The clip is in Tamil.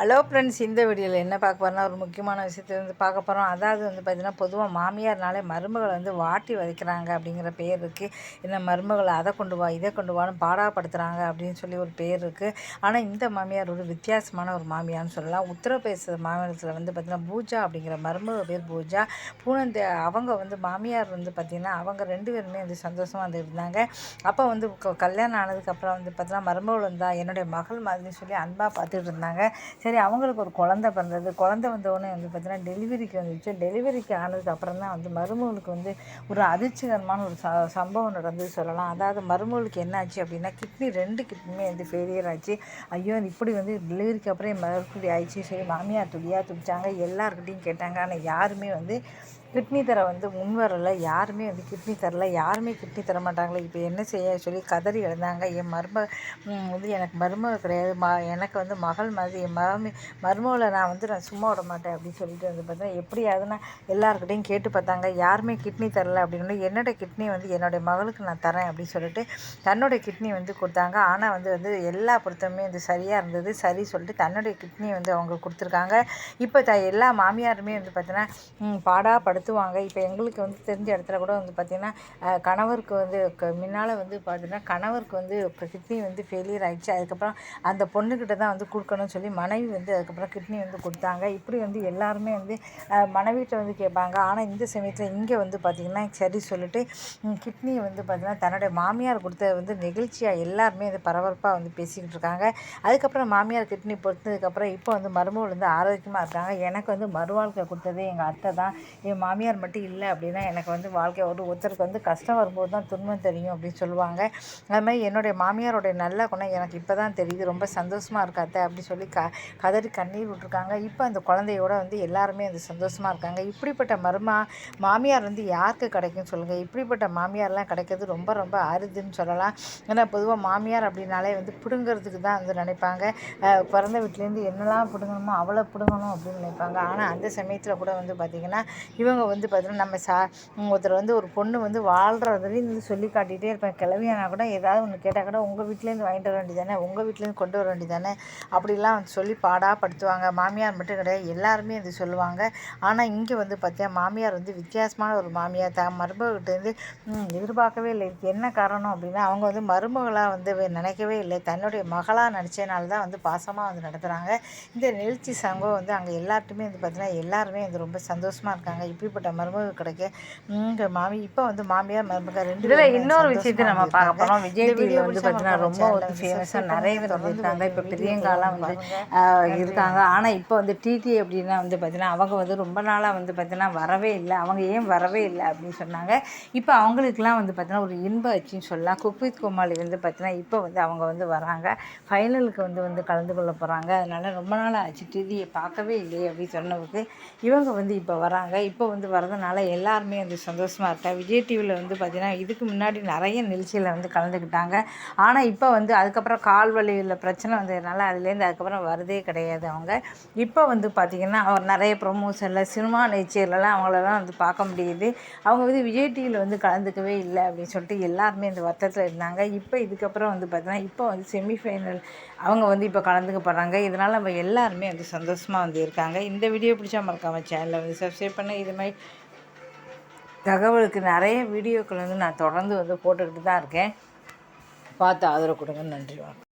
ஹலோ ஃப்ரெண்ட்ஸ் இந்த வீடியோவில் என்ன பார்க்க போகிறோம்னா ஒரு முக்கியமான விஷயத்தை வந்து பார்க்க போகிறோம் அதாவது வந்து பார்த்திங்கன்னா பொதுவாக மாமியார்னாலே மருமகளை வந்து வாட்டி வதைக்கிறாங்க அப்படிங்கிற பேர் இருக்குது இந்த மருமகளை அதை கொண்டு வா இதை கொண்டு வான்னு பாடாப்படுத்துகிறாங்க அப்படின்னு சொல்லி ஒரு பேர் இருக்குது ஆனால் இந்த மாமியார் ஒரு வித்தியாசமான ஒரு மாமியார்னு சொல்லலாம். உத்தரப்பிரதேச மாநிலத்தில் வந்து பார்த்திங்கன்னா பூஜா அப்படிங்கிற மருமக பேர் பூஜா. பூனந்த அவங்க வந்து மாமியார் வந்து பார்த்திங்கன்னா அவங்க ரெண்டு பேருமே வந்து சந்தோஷமாக வந்து இருந்தாங்க. அப்போ வந்து க- கல்யாணம் ஆனதுக்கப்புறம் வந்து பார்த்திங்கன்னா மருமகள் வந்தால் என்னுடைய மகள் மாதிரி சொல்லி அன்பாக பார்த்துட்டு இருந்தாங்க. சரி சரி அவங்களுக்கு ஒரு குழந்த பிறந்தது. குழந்த வந்தோடனே வந்து பார்த்தீங்கன்னா டெலிவரிக்கு வந்துச்சு. டெலிவரிக்கு ஆனதுக்கு அப்புறம் தான் வந்து மருமகளுக்கு வந்து ஒரு அதிர்ச்சிகரமான ஒரு ச சம்பவம் நடந்து சொல்லலாம். அதாவது மருமகளுக்கு என்னாச்சு அப்படின்னா கிட்னி ரெண்டு கிட்னியுமே வந்து ஃபெயிலியர் ஆச்சு. ஐயோ இப்படி வந்து டெலிவரிக்கு அப்புறம் மறுபடி ஆயிடுச்சு. சரி மாமியார் துடியாக துடிச்சாங்க எல்லாருக்கிட்டையும் கேட்டாங்க. ஆனால் யாருமே வந்து கிட்னி தர வந்து முன் வரல யாருமே வந்து கிட்னி தரல யாருமே கிட்னி தர மாட்டாங்களே. இப்போ என்ன செய்ய சொல்லி கதறி எழுந்தாங்க. என் மரும வந்து எனக்கு மருமக கிடையாது. ம எனக்கு வந்து மகள் மாதிரி என் மரும மருமகளை நான் வந்து நான் சும்மா விட மாட்டேன் அப்படின்னு சொல்லிட்டு வந்து பார்த்தா எப்படியாவது நான் எல்லாருக்கிட்டையும் கேட்டு பார்த்தாங்க. யாருமே கிட்னி தரல அப்படின்னு. என்னோடய கிட்னி வந்து என்னுடைய மகளுக்கு நான் தரேன் அப்படின்னு சொல்லிட்டு தன்னுடைய கிட்னி வந்து கொடுத்தாங்க. ஆனால் வந்து வந்து எல்லா பொருத்தமே வந்து சரியாக இருந்தது. சரி சொல்லிட்டு தன்னுடைய கிட்னி வந்து அவங்க கொடுத்துருக்காங்க. இப்போ த எல்லா மாமியாருமே வந்து பார்த்தீங்கன்னா பாடா நடத்துவாங்க இப்போ எங்களுக்கு வந்து தெரிஞ்ச இடத்துல கூட வந்து பார்த்திங்கன்னா கணவருக்கு வந்து முன்னால் வந்து பார்த்தீங்கன்னா கணவருக்கு வந்து கிட்னி வந்து ஃபெயிலியர் ஆகிடுச்சு அதுக்கப்புறம் அந்த பொண்ணுக்கிட்ட தான் வந்து கொடுக்கணும்னு சொல்லி மனைவி வந்து அதுக்கப்புறம் கிட்னி வந்து கொடுத்தாங்க. இப்படி வந்து எல்லாருமே வந்து மனைவிட்ட வந்து கேட்பாங்க. ஆனால் இந்த சமயத்தில் இங்கே வந்து பார்த்திங்கன்னா சரி சொல்லிட்டு கிட்னியை வந்து பார்த்திங்கன்னா தன்னுடைய மாமியார் கொடுத்த வந்து நெகிழ்ச்சியாக எல்லாருமே வந்து பரபரப்பாக வந்து பேசிக்கிட்டு இருக்காங்க. அதுக்கப்புறம் மாமியார் கிட்னி பொறுத்ததுக்கப்புறம் இப்போ வந்து மருமகள் வந்து ஆரோக்கியமாக இருக்காங்க. எனக்கு வந்து மறுவாழ்க்கை கொடுத்தது எங்கள் அத்தை தான். என் மாமியார் மட்டும் இல்லை அப்படின்னா எனக்கு வந்து வாழ்க்கை ஒரு ஒருத்தருக்கு வந்து கஷ்டம் வரும்போது தான் துன்பம் தெரியும் அப்படின்னு சொல்லுவாங்க. அது மாதிரி என்னுடைய மாமியாருடைய நல்ல குணம் எனக்கு இப்போ தான் தெரியுது. ரொம்ப சந்தோஷமாக இருக்காத்த அப்படின்னு சொல்லி க கதறி கண்ணீர் விட்டுருக்காங்க. இப்போ அந்த குழந்தையோட வந்து எல்லாருமே வந்து சந்தோஷமாக இருக்காங்க. இப்படிப்பட்ட மருமா மாமியார் வந்து யாருக்கு கிடைக்கும்னு சொல்லுங்கள் இப்படிப்பட்ட மாமியார்லாம் கிடைக்கிறது ரொம்ப ரொம்ப அருதுன்னு சொல்லலாம். ஏன்னா பொதுவாக மாமியார் அப்படின்னாலே வந்து பிடுங்கிறதுக்கு தான் வந்து நினைப்பாங்க. பிறந்த வீட்டிலேருந்து என்னெல்லாம் பிடுங்கணுமோ அவ்வளோ பிடுங்கணும் அப்படின்னு நினைப்பாங்க. ஆனால் அந்த சமயத்தில் கூட வந்து பார்த்திங்கன்னா இவங்க வந்து பார்த்திங்கன்னா நம்ம சா ஒருத்தர் வந்து ஒரு பொண்ணு வந்து வாழ்கிறதுலேயும் வந்து சொல்லி காட்டிகிட்டே இருப்பேன். கிளவியானா கூட ஏதாவது ஒன்று கேட்டால் கூட உங்கள் வீட்டிலேருந்து வாங்கிட்டு வர வேண்டியதானே? உங்கள் வீட்டிலேருந்து கொண்டு வர வேண்டியதானே? அப்படிலாம் வந்து சொல்லி பாடாக படுத்துவாங்க. மாமியார் மட்டும் கிடையாது எல்லாருமே இது சொல்லுவாங்க. ஆனால் இங்கே வந்து பார்த்தியா மாமியார் வந்து வித்தியாசமான ஒரு மாமியார். த மருமகிட்டேருந்து எதிர்பார்க்கவே இல்லை. இதுக்கு என்ன காரணம்? அப்படின்னா அவங்க வந்து மருமகளாக வந்து நினைக்கவே இல்லை. தன்னுடைய மகளாக நினச்சனால தான் வந்து பாசமாக வந்து நடத்துகிறாங்க இந்த நிகழ்ச்சி சங்கம் வந்து அங்கே எல்லார்ட்டுமே வந்து பார்த்தீங்கன்னா எல்லாருமே வந்து ரொம்ப சந்தோஷமாக இருக்காங்க. இப்படிப்பட்ட மருமக கிடைக்க. இங்கே மாமி இப்போ வந்து மாமியார் மருமக ரெண்டு இதில் இன்னொரு விஷயத்தை நம்ம பார்க்க. போகிறோம் விஜய் வீடியோ வந்து பார்த்தீங்கன்னா ரொம்ப வந்து ஃபேமஸாக நிறைய. பேர் தொடர்ந்து இருக்காங்க. இப்போ பிரியங்காலாம் வந்து இருக்காங்க. ஆனால் இப்போ வந்து டிடி அப்படின்னா வந்து பார்த்தீங்கன்னா அவங்க வந்து ரொம்ப நாளாக வந்து பார்த்தீங்கன்னா வரவே இல்லை. அவங்க ஏன் வரவே இல்லை அப்படின்னு சொன்னாங்க. இப்போ அவங்களுக்குலாம் வந்து பார்த்தீங்கன்னா ஒரு இன்ப ஆச்சுன்னு சொல்லலாம். குக் வித் கோமாளி வந்து பார்த்தீங்கன்னா இப்போ வந்து அவங்க வந்து வராங்க. ஃபைனலுக்கு வந்து வந்து கலந்து கொள்ள போகிறாங்க அதனால ரொம்ப நாள் ஆச்சு. டிடியை பார்க்கவே இல்லையே அப்படின்னு சொன்னதுக்கு இவங்க வந்து இப்போ வராங்க. இப்போ வந்து வரதுனால எல்லாருமே வந்து சந்தோஷமாக இருக்கா விஜய் டிவியில் வந்து பார்த்திங்கன்னா இதுக்கு முன்னாடி நிறைய நிகழ்ச்சியில் வந்து கலந்துக்கிட்டாங்க. ஆனால் இப்போ வந்து அதுக்கப்புறம் கால் வலியில் பிரச்சனை வந்ததுனால அதுலேருந்து அதுக்கப்புறம் வரதே கிடையாது அவங்க. இப்போ வந்து பார்த்திங்கன்னா அவர் நிறைய ப்ரொமோஷனில் சினிமா நிகழ்ச்சியிலலாம் அவங்களெல்லாம் வந்து பார்க்க முடியுது. அவங்க வந்து விஜய் டிவியில் வந்து கலந்துக்கவே இல்லை அப்படின்னு சொல்லிட்டு எல்லாருமே இந்த வருத்தத்தில் இருந்தாங்க. இப்போ இதுக்கப்புறம் வந்து பார்த்திங்கன்னா இப்போ வந்து செமிஃபைனல் அவங்க வந்து இப்போ கலந்துக்க போகிறாங்க இதனால் நம்ம எல்லாருமே வந்து சந்தோஷமாக வந்து இருக்காங்க. இந்த வீடியோ பிடிச்சா மறக்காமல் சேனலில் வந்து சப்ஸ்கிரைப் பண்ண. இது மாதிரி மாதிரி தகவலுக்கு நிறைய வீடியோக்கள் வந்து நான் தொடர்ந்து வந்து போட்டுக்கிட்டு தான் இருக்கேன். பார்த்து ஆதரவு கொடுங்க. நன்றி வணக்கம்.